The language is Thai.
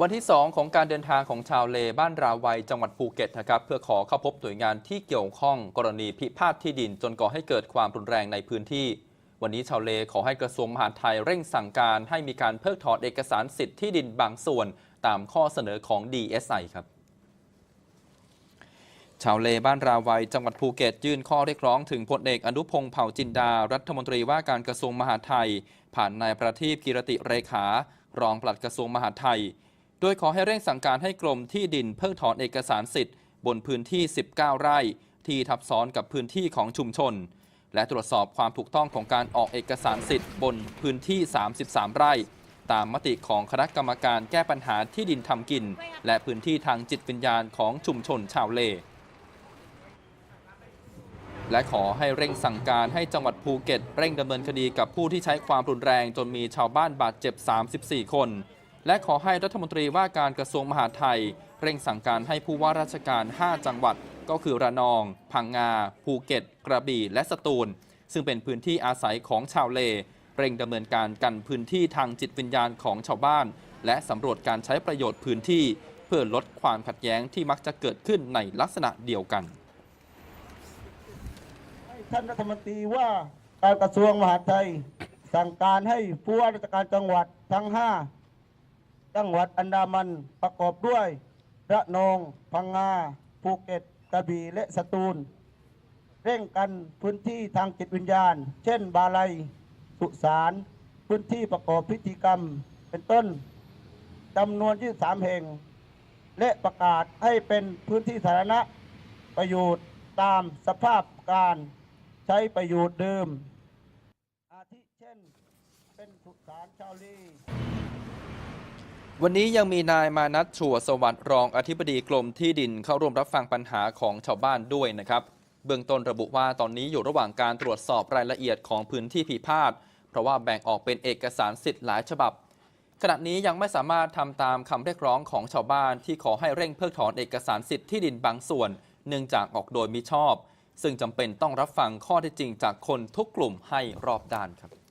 วันที่ 2 ของการเดินทางของชาวเลบ้านราวัยจังหวัดภูเก็ตนะครับเพื่อขอเข้าพบหน่วยงานที่เกี่ยวข้องกรณีพิพาทที่ดิน จนก่อให้เกิดความรุนแรงในพื้นที่ วันนี้ชาวเลขอให้กระทรวงมหาดไทยเร่งสั่งการให้มีการเพิกถอนเอกสารสิทธิ์ที่ดินบางส่วน ตามข้อเสนอของ DSI ครับชาวเลบ้านราวัยจังหวัดภูเก็ตยื่นข้อเรียกร้องถึงพลเอกอนุพงศ์เผ่าจินดา รัฐมนตรีว่าการกระทรวงมหาดไทย ผ่านนายประทีปกิรติเรขา รองปลัดกระทรวงมหาดไทย ดยขอให้เร่งสั่งการให้กรมที่ดินเพิกถอนเอกสารสิทธิ์ บนพื้นที่ 19 ไร่ ที่ทับซ้อนกับพื้นที่ของชุมชน และตรวจสอบความถูกต้องของการออกเอกสารสิทธิ์ บนพื้นที่ 33 ไร่ ตามมติของคณะกรรมการแก้ปัญหาที่ดินทำกิน และพื้นที่ทางจิตวิญญาณของชุมชนชาวเล และขอให้เร่งสั่งการให้จังหวัดภูเก็ต เร่งดำเนินคดีกับผู้ที่ใช้ความรุนแรงจนมีชาวบ้านบาดเจ็บ 34 คน และขอให้รัฐมนตรีว่าการกระทรวงมหาดไทย เร่งสั่งการให้ผู้ว่าราชการ 5 จังหวัด ก็คือระนอง พังงา ภูเก็ต กระบี่ และสตูล ซึ่งเป็นพื้นที่อาศัยของชาวเล เร่งดำเนินการกันพื้นที่ทางจิตวิญญาณของชาวบ้าน และสำรวจการใช้ประโยชน์พื้นที่ เพื่อลดความขัดแย้งที่มักจะเกิดขึ้นในลักษณะเดียวกันท่านรัฐมนตรีว่าการกระทรวงมหาดไทยสั่งการให้ผู้ว่าราชการจังหวัดทั้ง 5 จังหวัดอันดามันประกอบด้วย ระนอง พังงา ภูเก็ต กระบี่และสตูล เร่งกันพื้นที่ทางจิตวิญญาณ เช่น บาลัย สุสาน พื้นที่ประกอบพิธีกรรม เป็นต้นจำนวน23แห่ง และประกาศให้เป็นพื้นที่สาธารณะประโยชน์ตามสภาพการใช้ประโยชน์เดิม อาทิเช่น เป็นสุสานชาวลี วันนี้ยังมีนายมานัทชัวสวัสดิ์รองอธิบดีกรมที่ดินเข้าร่วมรับฟังปัญหาของชาวบ้านด้วยนะครับ เบื้องต้นระบุว่าตอนนี้อยู่ระหว่างการตรวจสอบรายละเอียดของพื้นที่พิพาทเพราะว่าแบ่งออกเป็นเอกสารสิทธิ์หลายฉบับ ขณะนี้ยังไม่สามารถทำตามคำเรียกร้องของชาวบ้านที่ขอให้เร่งเพิกถอนเอกสารสิทธิ์ที่ดินบางส่วน เนื่องจากออกโดยมิชอบ ซึ่งจำเป็นต้องรับฟังข้อเท็จจริงจากคนทุกกลุ่มให้รอบด้านครับ